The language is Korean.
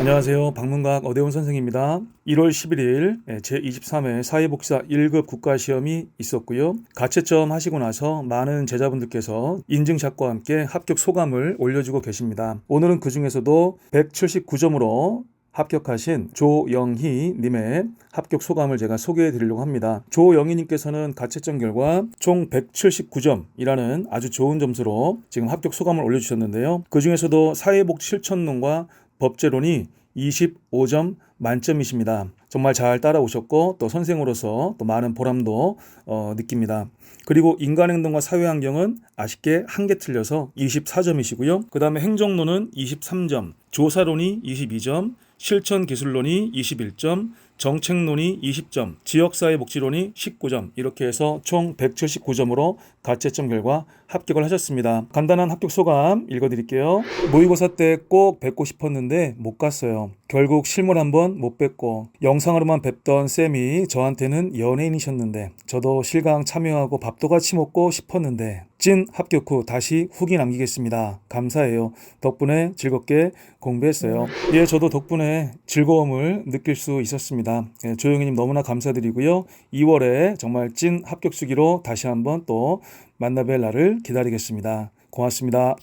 안녕하세요. 방문각 어대훈 선생입니다. 1월 11일 제23회 사회복사 1급 국가시험이 있었고요. 가채점 하시고 나서 많은 제자분들께서 인증샷과 함께 합격 소감을 올려주고 계십니다. 오늘은 그 중에서도 179점으로 합격하신 조영희 님의 합격 소감을 제가 소개해 드리려고 합니다. 조영희 님께서는 가채점 결과 총 179점이라는 아주 좋은 점수로 지금 합격 소감을 올려 주셨는데요. 그 중에서도 사회복 실천론과 법제론이 25점 만점이십니다. 정말 잘 따라오셨고 또 선생으로서 또 많은 보람도 어, 느낍니다. 그리고 인간행동과 사회환경은 아쉽게 한 개 틀려서 24점이시고요. 그 다음에 행정론은 23점, 조사론이 22점, 실천기술론이 21점, 정책론이 20점, 지역사회 복지론이 19점 이렇게 해서 총 179점으로 가채점 결과 합격을 하셨습니다. 간단한 합격 소감 읽어드릴게요. 모의고사 때 꼭 뵙고 싶었는데 못 갔어요. 결국 실물 한번 못 뵙고 영상으로만 뵙던 쌤이 저한테는 연예인이셨는데 저도 실강 참여하고 밥도 같이 먹고 싶었는데 찐 합격 후 다시 후기 남기겠습니다. 감사해요. 덕분에 즐겁게 공부했어요. 예, 저도 덕분에 즐거움을 느낄 수 있었습니다. 예, 조영희님 너무나 감사드리고요. 2월에 정말 찐 합격 수기로 다시 한번 또 만나뵐 날을 기다리겠습니다. 고맙습니다.